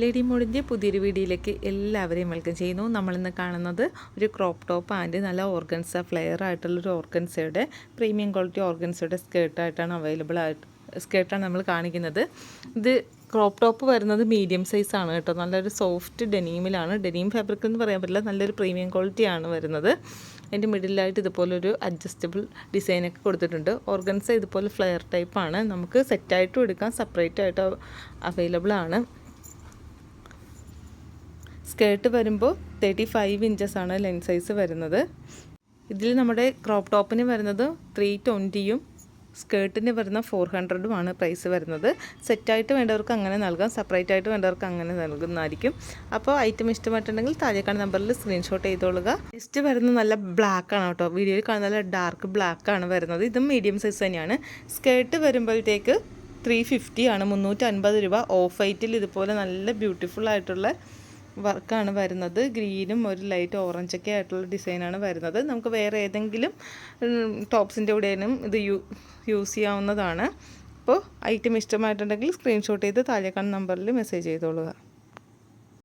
Lady മോഡിന്റെ പുതിയൊരു വീഡിയോയിലേക്ക് എല്ലാവരെയും വെൽക്കം ചെയ്യുന്നു. നമ്മളിന്ന് കാണുന്നത് ഒരു ക്രോപ്പ് ടോപ്പ് ആൻഡ് നല്ല ഓർഗൻസ ഫ്ലെയർ ആയിട്ടുള്ളൊരു ഓർഗൻസയുടെ പ്രീമിയം ക്വാളിറ്റി ഓർഗൻസയുടെ സ്കേർട്ടായിട്ടാണ് അവൈലബിൾ ആയിട്ട് സ്കേർട്ടാണ് നമ്മൾ കാണിക്കുന്നത്. ഇത് ക്രോപ്പ് ടോപ്പ് വരുന്നത് മീഡിയം സൈസാണ് കേട്ടോ. നല്ലൊരു സോഫ്റ്റ് ഡെനീമിലാണ് ഡെനീം ഫാബ്രിക് എന്ന് പറയാൻ പറ്റില്ല നല്ലൊരു പ്രീമിയം ക്വാളിറ്റിയാണ് വരുന്നത്. അതിന്റെ മിഡിലായിട്ട് ഇതുപോലൊരു അഡ്ജസ്റ്റബിൾ ഡിസൈനൊക്കെ കൊടുത്തിട്ടുണ്ട്. ഓർഗൻസ ഇതുപോലെ ഫ്ലെയർ ടൈപ്പാണ് നമുക്ക് സെറ്റായിട്ടും എടുക്കാം സെപ്പറേറ്റ് ആയിട്ട് അവൈലബിൾ ആണ്. സ്കേർട്ട് വരുമ്പോൾ തേർട്ടി ഫൈവ് ഇഞ്ചസ് ആണ് ലെൻ സൈസ് വരുന്നത്. ഇതിൽ നമ്മുടെ ക്രോപ്പ് ടോപ്പിന് വരുന്നത് ത്രീ ട്വന്റിയും സ്കേർട്ടിന് വരുന്ന ഫോർ ഹൺഡ്രഡുമാണ് പ്രൈസ് വരുന്നത്. സെറ്റായിട്ട് വേണ്ടവർക്ക് അങ്ങനെ നൽകാം സെപ്പറേറ്റ് ആയിട്ട് വേണ്ടവർക്ക് അങ്ങനെ നൽകുന്നതായിരിക്കും. അപ്പോൾ ഐറ്റം ഇഷ്ടമായിട്ടുണ്ടെങ്കിൽ താഴേക്കാണ് നമ്പറിൽ സ്ക്രീൻഷോട്ട് ചെയ്തോളുക. നെക്സ്റ്റ് വരുന്നത് നല്ല ബ്ലാക്ക് ആണ് കേട്ടോ. വീഡിയോയിൽ കാണുന്ന നല്ല ഡാർക്ക് ബ്ലാക്ക് ആണ് വരുന്നത്. ഇതും മീഡിയം സൈസ് തന്നെയാണ്. സ്കേർട്ട് വരുമ്പോഴത്തേക്ക് ത്രീ ഫിഫ്റ്റി ആണ്. മുന്നൂറ്റി അൻപത് രൂപ ഓഫ് വൈറ്റിൽ ഇതുപോലെ നല്ല ബ്യൂട്ടിഫുൾ ആയിട്ടുള്ള വർക്കാണ് വരുന്നത്. ഗ്രീനും ഒരു ലൈറ്റ് ഓറഞ്ചൊക്കെ ആയിട്ടുള്ള ഡിസൈനാണ് വരുന്നത്. നമുക്ക് വേറെ ഏതെങ്കിലും ടോപ്സിന്റെ കൂടെയും ഇത് യൂസ് ചെയ്യാവുന്നതാണ്. അപ്പോൾ ഐറ്റം ഇഷ്ടമായിട്ടുണ്ടെങ്കിൽ സ്ക്രീൻഷോട്ട് ചെയ്ത് താഴെ കാണുന്ന നമ്പറിൽ മെസ്സേജ് ചെയ്തോളുക.